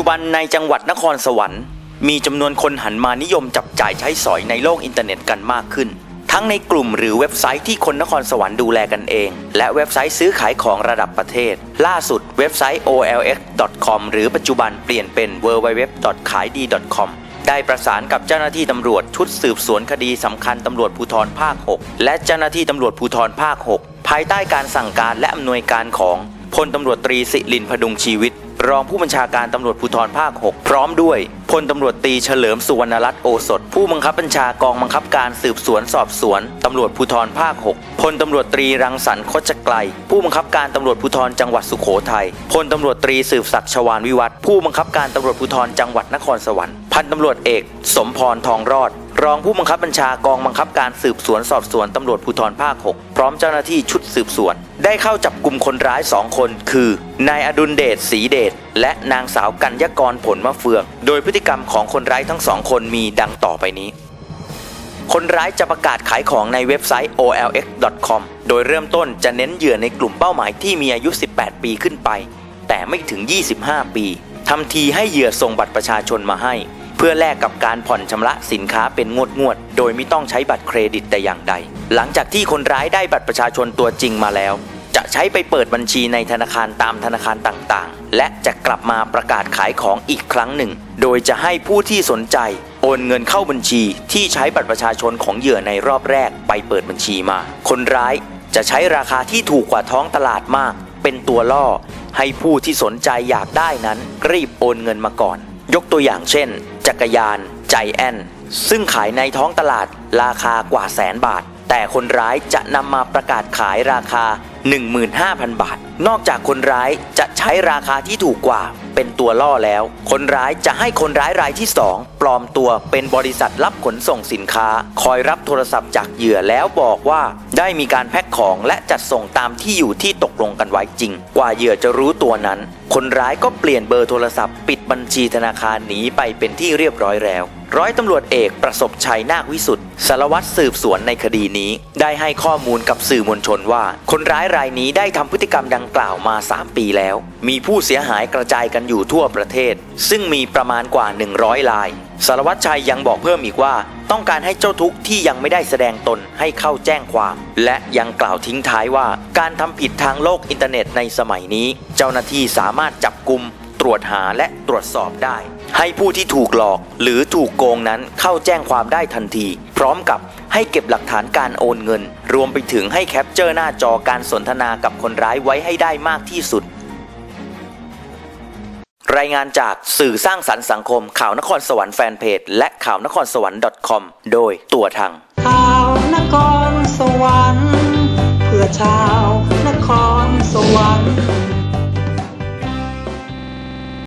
จุบันในจังหวัดนครสวรรค์ มีจำนวนคนหันมานิยมจับจ่ายใช้สอยในโลกอินเทอร์เน็ตกันมากขึ้น ทั้งในกลุ่มหรือเว็บไซต์ที่คนนครสวรรค์ดูแลกันเอง และเว็บไซต์ซื้อขายของระดับประเทศ ล่าสุดเว็บไซต์ olx.com หรือปัจจุบันเปลี่ยนเป็น www. ขายดีได้ประสานกับเจ้าหน้าที่ตำรวจชุดสืบสวนคดีสำคัญตำรวจภูธรภาค 6 และเจ้าหน้าที่ตำรวจภูธรภาค 6 ภายใต้การสั่งการและอำนวยการของพลตำรวจตรีสิรินพดุงชีวิต รองผู้บัญชาการตำรวจภูธรภาค 6 พร้อมด้วยพลตำรวจตรีเฉลิมสุวรรณรัตน์โอสถ ผู้บังคับบัญชากองบังคับการสืบสวนสอบสวนตำรวจภูธรภาค 6 พลตำรวจตรีรังสรรค์คชไกล ผู้บังคับการตำรวจภูธรจังหวัดสุโขทัยพลตำรวจตรีสืบศักดิ์ชวานวิวัฒน์ผู้บังคับการตำรวจภูธรจังหวัดนครสวรรค์พันตำรวจเอก สมพรทองรอดรองผู้บังคับบัญชากองบังคับการสืบสวนสอบสวนตำรวจภูธรภาค 6 พร้อมเจ้าหน้าที่ชุดสืบสวน ได้เข้าจับกลุ่มคนร้ายสองคน คือนายอดุลเดชศรีเดชและนางสาวกัญญากรผลมะเฟือง โดยพฤติกรรมของคนร้ายทั้งสองคนมีดังต่อไปนี้ คนร้ายจะประกาศขายของในเว็บไซต์ olx.com โดยเริ่มต้นจะเน้นเหยื่อในกลุ่มเป้าหมายที่มีอายุ 18 ปีขึ้นไป แต่ไม่ถึง 25 ปีทำทีให้เหยื่อส่งบัตรประชาชนมาให้ เพื่อแลกกับการผ่อนชำระสินค้าเป็นงวดงวด โดยไม่ต้องใช้บัตรเครดิตแต่อย่างใด หลังจากที่คนร้ายได้บัตรประชาชนตัวจริงมาแล้ว จะใช้ไปเปิดบัญชีในธนาคารตามธนาคารต่างๆ และจะกลับมาประกาศขายของอีกครั้งหนึ่ง โดยจะให้ผู้ที่สนใจ โอนเงินเข้าบัญชีที่ใช้บัตรประชาชนของเหยื่อในรอบแรกไปเปิดบัญชีมา คนร้ายจะใช้ราคาที่ถูกกว่าท้องตลาดมาก เป็นตัวล่อ ให้ผู้ที่สนใจอยากได้นั้นรีบโอนเงินมาก่อน ยกตัวอย่างเช่น จักรยานใจแอนซึ่งขายในท้องตลาดราคากว่าแสนบาท แต่คนร้ายจะนำมาประกาศขายราคา 15,000 บาท นอกจากคนร้ายจะใช้ราคาที่ถูกกว่าเป็นตัวล่อแล้ว คนร้ายจะให้คนร้ายรายที่ 2 ปลอมตัวเป็นบริษัทรับขนส่งสินค้า คอยรับโทรศัพท์จากเหยื่อแล้วบอกว่า ได้มีการแพ็คของและจัดส่งตามที่อยู่ที่ตกลงกันไว้จริง กว่าเหยื่อจะรู้ตัวนั้น คนร้ายก็เปลี่ยนเบอร์โทรศัพท์ ปิดบัญชีธนาคารหนีไปเป็นที่เรียบร้อยแล้ว ร้อยตำรวจเอกประสบชัยนาควิสุทธ์สารวัตรสืบสวนในคดีนี้ ได้ให้ข้อมูลกับสื่อมวลชนว่า คนร้ายรายนี้ได้ทำพฤติกรรมดังกล่าวมา 3 ปีแล้ว มีผู้เสียหายกระจายกันอยู่ทั่วประเทศ ซึ่งมีประมาณกว่า 100ราย สารวัตรชัยยังบอกเพิ่มอีกว่า ต้องการให้เจ้าทุกข์ที่ยังไม่ได้แสดงตนให้เข้าแจ้งความ และยังกล่าวทิ้งท้ายว่า การทำผิดทางโลกอินเทอร์เน็ตในสมัยนี้ เจ้าหน้าที่สามารถจับกลุ่มตรวจหาและตรวจสอบได้ ให้ผู้ที่ถูกหลอกหรือถูกโกงนั้นเข้าแจ้งความได้ทันที พร้อมกับให้เก็บหลักฐานการโอนเงิน รวมไปถึงให้แคปเจอร์หน้าจอการสนทนากับคนร้ายไว้ให้ได้มากที่สุด รายงานจากสื่อสร้างสรรค์สังคม ข่าวนครสวรรค์แฟนเพจ และข่าวนครสวรรค์ .com โดยตัวทางข่าวนครสวรรค์